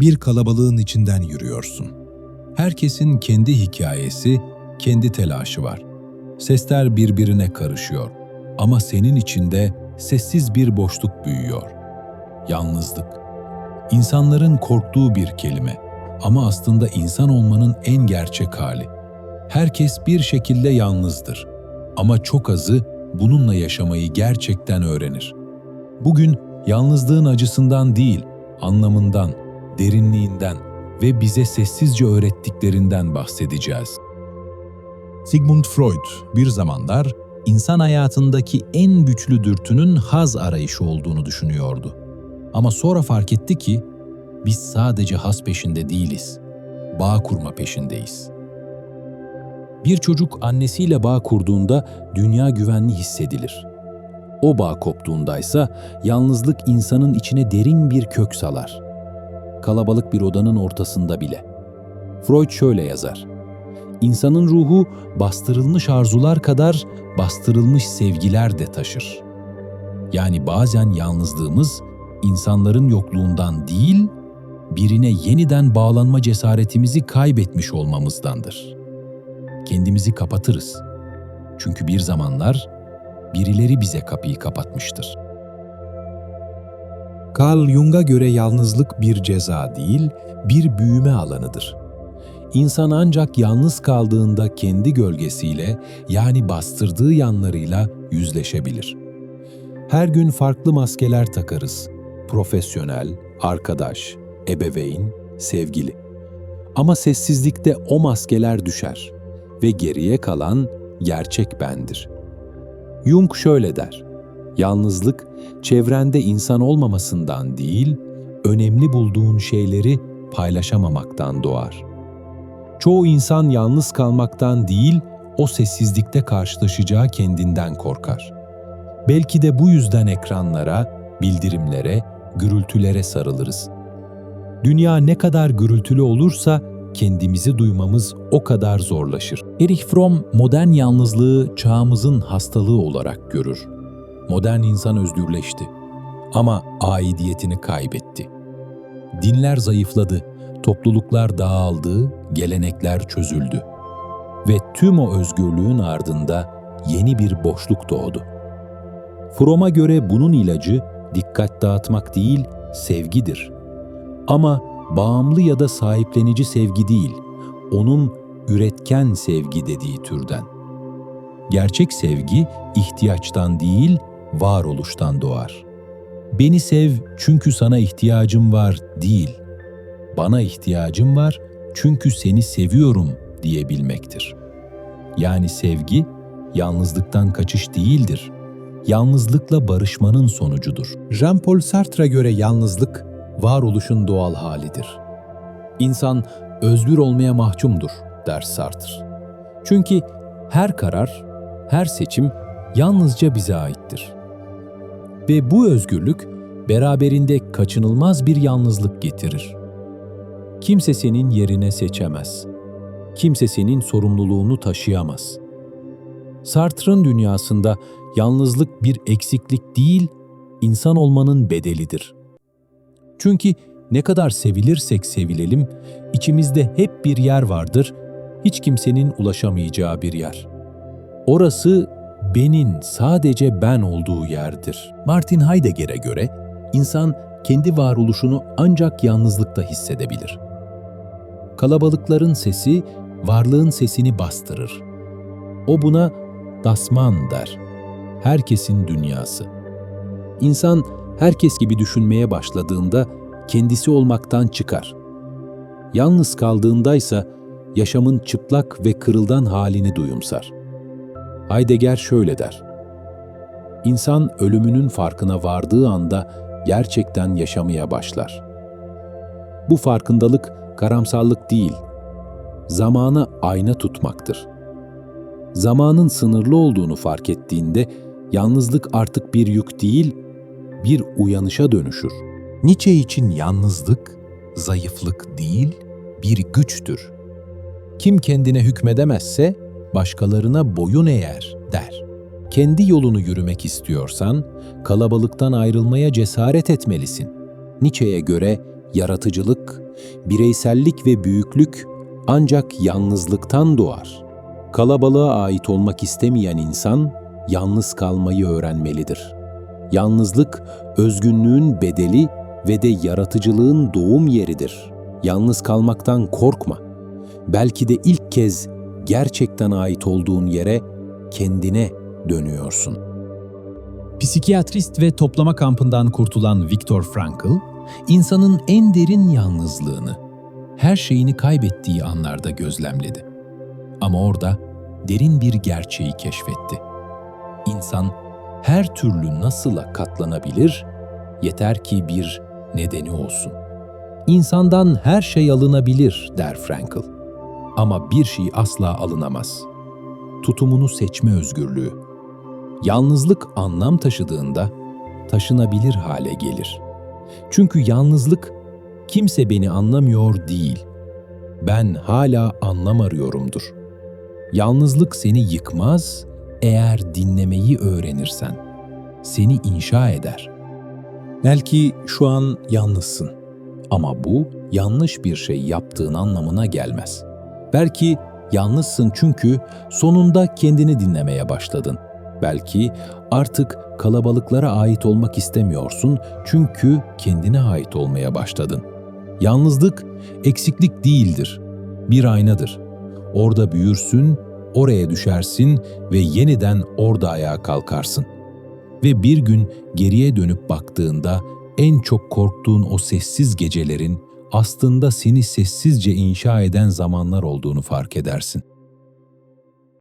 Bir kalabalığın içinden yürüyorsun. Herkesin kendi hikayesi, kendi telaşı var. Sesler birbirine karışıyor. Ama senin içinde sessiz bir boşluk büyüyor. Yalnızlık. İnsanların korktuğu bir kelime ama aslında insan olmanın en gerçek hali. Herkes bir şekilde yalnızdır ama çok azı bununla yaşamayı gerçekten öğrenir. Bugün yalnızlığın acısından değil, anlamından, derinliğinden ve bize sessizce öğrettiklerinden bahsedeceğiz. Sigmund Freud bir zamanlar insan hayatındaki en güçlü dürtünün haz arayışı olduğunu düşünüyordu. Ama sonra fark etti ki biz sadece haz peşinde değiliz, bağ kurma peşindeyiz. Bir çocuk annesiyle bağ kurduğunda dünya güvenli hissedilir. O bağ koptuğundaysa yalnızlık insanın içine derin bir kök salar. Kalabalık bir odanın ortasında bile. Freud şöyle yazar. İnsanın ruhu bastırılmış arzular kadar bastırılmış sevgiler de taşır. Yani bazen yalnızlığımız insanların yokluğundan değil, birine yeniden bağlanma cesaretimizi kaybetmiş olmamızdandır. Kendimizi kapatırız. Çünkü bir zamanlar birileri bize kapıyı kapatmıştır. Carl Jung'a göre yalnızlık bir ceza değil, bir büyüme alanıdır. İnsan ancak yalnız kaldığında kendi gölgesiyle yani bastırdığı yanlarıyla yüzleşebilir. Her gün farklı maskeler takarız. Profesyonel, arkadaş, ebeveyn, sevgili. Ama sessizlikte o maskeler düşer ve geriye kalan gerçek bendir. Jung şöyle der: Yalnızlık çevrende insan olmamasından değil, önemli bulduğun şeyleri paylaşamamaktan doğar. Çoğu insan yalnız kalmaktan değil, o sessizlikte karşılaşacağı kendinden korkar. Belki de bu yüzden ekranlara, bildirimlere, gürültülere sarılırız. Dünya ne kadar gürültülü olursa kendimizi duymamız o kadar zorlaşır. Erich Fromm modern yalnızlığı çağımızın hastalığı olarak görür. Modern insan özgürleşti ama aidiyetini kaybetti. Dinler zayıfladı, topluluklar dağıldı, gelenekler çözüldü. Ve tüm o özgürlüğün ardında yeni bir boşluk doğdu. Fromm'a göre bunun ilacı dikkat dağıtmak değil, sevgidir. Ama bağımlı ya da sahiplenici sevgi değil, onun üretken sevgi dediği türden. Gerçek sevgi ihtiyaçtan değil, varoluştan doğar. Beni sev çünkü sana ihtiyacım var değil, bana ihtiyacım var çünkü seni seviyorum diyebilmektir. Yani sevgi, yalnızlıktan kaçış değildir, yalnızlıkla barışmanın sonucudur. Jean-Paul Sartre'a göre yalnızlık, varoluşun doğal halidir. İnsan özgür olmaya mahkumdur, der Sartre. Çünkü her karar, her seçim yalnızca bize aittir. Ve bu özgürlük beraberinde kaçınılmaz bir yalnızlık getirir. Kimse senin yerine seçemez. Kimse senin sorumluluğunu taşıyamaz. Sartre'ın dünyasında yalnızlık bir eksiklik değil, insan olmanın bedelidir. Çünkü ne kadar sevilirsek sevilelim, içimizde hep bir yer vardır, hiç kimsenin ulaşamayacağı bir yer. Orası benin sadece ben olduğu yerdir. Martin Heidegger'e göre insan kendi varoluşunu ancak yalnızlıkta hissedebilir. Kalabalıkların sesi varlığın sesini bastırır. O buna dasman der. Herkesin dünyası. İnsan herkes gibi düşünmeye başladığında kendisi olmaktan çıkar. Yalnız kaldığındaysa yaşamın çıplak ve kırıldan halini duyumsar. Heidegger şöyle der. İnsan ölümünün farkına vardığı anda gerçekten yaşamaya başlar. Bu farkındalık karamsarlık değil, zamana ayna tutmaktır. Zamanın sınırlı olduğunu fark ettiğinde yalnızlık artık bir yük değil, bir uyanışa dönüşür. Nietzsche için yalnızlık, zayıflık değil, bir güçtür. Kim kendine hükmedemezse başkalarına boyun eğer der. Kendi yolunu yürümek istiyorsan kalabalıktan ayrılmaya cesaret etmelisin. Nietzsche'ye göre Yaratıcılık, bireysellik ve büyüklük ancak yalnızlıktan doğar. Kalabalığa ait olmak istemeyen insan yalnız kalmayı öğrenmelidir. Yalnızlık özgünlüğün bedeli ve de yaratıcılığın doğum yeridir. Yalnız kalmaktan korkma. Belki de ilk kez gerçekten ait olduğun yere kendine dönüyorsun. Psikiyatrist ve toplama kampından kurtulan Viktor Frankl, insanın en derin yalnızlığını, her şeyini kaybettiği anlarda gözlemledi. Ama orada derin bir gerçeği keşfetti. İnsan her türlü nasıla katlanabilir, yeter ki bir nedeni olsun. İnsandan her şey alınabilir der Frankl. Ama bir şey asla alınamaz. Tutumunu seçme özgürlüğü. Yalnızlık anlam taşıdığında taşınabilir hale gelir. Çünkü yalnızlık kimse beni anlamıyor değil. Ben hala anlam arıyorumdur. Yalnızlık seni yıkmaz eğer dinlemeyi öğrenirsen. Seni inşa eder. Belki şu an yalnızsın ama bu yanlış bir şey yaptığın anlamına gelmez. Belki yalnızsın çünkü sonunda kendini dinlemeye başladın. Belki artık kalabalıklara ait olmak istemiyorsun çünkü kendine ait olmaya başladın. Yalnızlık eksiklik değildir, bir aynadır. Orada büyürsün, oraya düşersin ve yeniden orada ayağa kalkarsın. Ve bir gün geriye dönüp baktığında en çok korktuğun o sessiz gecelerin aslında seni sessizce inşa eden zamanlar olduğunu fark edersin.